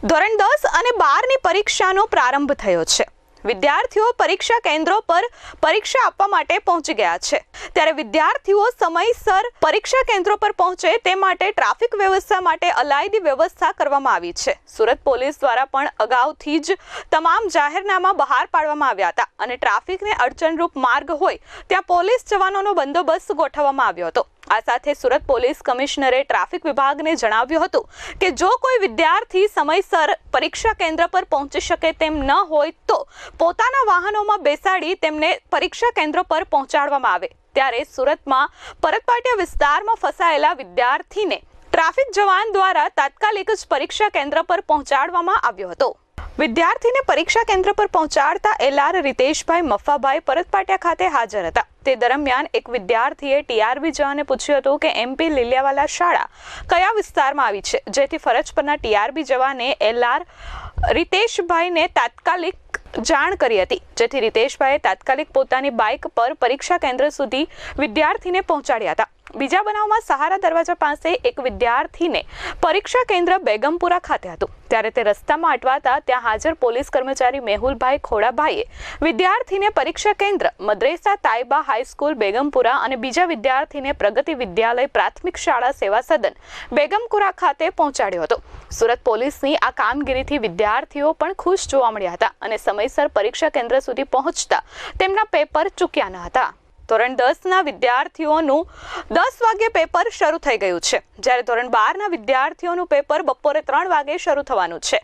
ધોરણ દસ અને બારની પરીક્ષાનો પ્રારંભ થયો છે. વિદ્યાર્થીઓ પરીક્ષા કેન્દ્રો પર પરીક્ષા આપવા માટે પહોંચી ગયા છે. ત્યારે વિદ્યાર્થીઓ સમયસર પરીક્ષા કેન્દ્રો પર પહોંચે તે માટે ટ્રાફિક વ્યવસ્થા માટે અલાયદી વ્યવસ્થા કરવામાં આવી છે. સુરત પોલીસ દ્વારા પણ અગાઉથી જ તમામ જાહેરનામા બહાર પાડવામાં આવ્યા હતા અને ટ્રાફિકને અડચણરૂપ માર્ગ હોય ત્યાં પોલીસ જવાનોનો બંદોબસ્ત ગોઠવવામાં આવ્યો હતો. આ સાથે સુરત પોલીસ કમિશનરે ટ્રાફિક વિભાગને જણાવ્યું હતું કે જો કોઈ વિદ્યાર્થી સમયસર પરીક્ષા કેન્દ્ર પર પહોંચી શકે તેમ ન હોય તો પોતાના વાહનોમાં બેસાડી તેમને પરીક્ષા કેન્દ્ર પર પહોંચાડવામાં આવે. ત્યારે સુરતમાં પરતપાટિયા વિસ્તારમાં ફસાયેલા વિદ્યાર્થીને ટ્રાફિક જવાન દ્વારા તાત્કાલિક જ પરીક્ષા કેન્દ્ર પર પહોંચાડવામાં આવ્યો હતો. વિદ્યાર્થીને પરીક્ષા કેન્દ્ર પર પહોંચાડતા એલઆર રીતેશભાઈ મફાભાઈ પરતપાટિયા ખાતે હાજર હતા. તે દરમિયાન એક વિદ્યાર્થીએ ટીઆરબી જવાને પૂછ્યું હતું કે એમપી લીલિયાવાલા શાળા કયા વિસ્તારમાં આવી છે? જેથી ફરજ પરના ટીઆરબી જવાને એલઆર રીતેશભાઈને તાત્કાલિક જાણ કરી હતી. જેથી રીતેશભાઈએ તાત્કાલિક પોતાની બાઇક પર પરીક્ષા કેન્દ્ર સુધી વિદ્યાર્થીને પહોંચાડ્યા હતા. બીજા બનાવમાં સહારા દરવાજા પાસે એક વિદ્યાર્થીને પરીક્ષા કેન્દ્ર બેગમપુરા ખાતે હતું. ત્યારે તે રસ્તામાં અટવાતા ત્યાં હાજર પોલીસ કર્મચારી મેહુલભાઈ ખોડાભાઈએ વિદ્યાર્થીને પરીક્ષા કેન્દ્ર, મદ્રેસા, તાઇબા હાઈસ્કૂલ બેગમપુરા અને બીજા વિદ્યાર્થીને પ્રગતિ વિદ્યાલય પ્રાથમિક શાળા સેવા સદન બેગમપુરા ખાતે પહોંચાડ્યો હતો. સુરત પોલીસની આ કામગીરીથી વિદ્યાર્થીઓ પણ ખુશ જોવા મળ્યા હતા અને સમયસર પરીક્ષા કેન્દ્ર સુધી પહોંચતા તેમના પેપર ચૂક્યા ન હતા. ધોરણ દસના વિદ્યાર્થીઓનું દસ વાગ્યે પેપર શરૂ થઈ ગયું છે. જ્યારે ધોરણ બારના વિદ્યાર્થીઓનું પેપર બપોરે ત્રણ વાગે શરૂ થવાનું છે.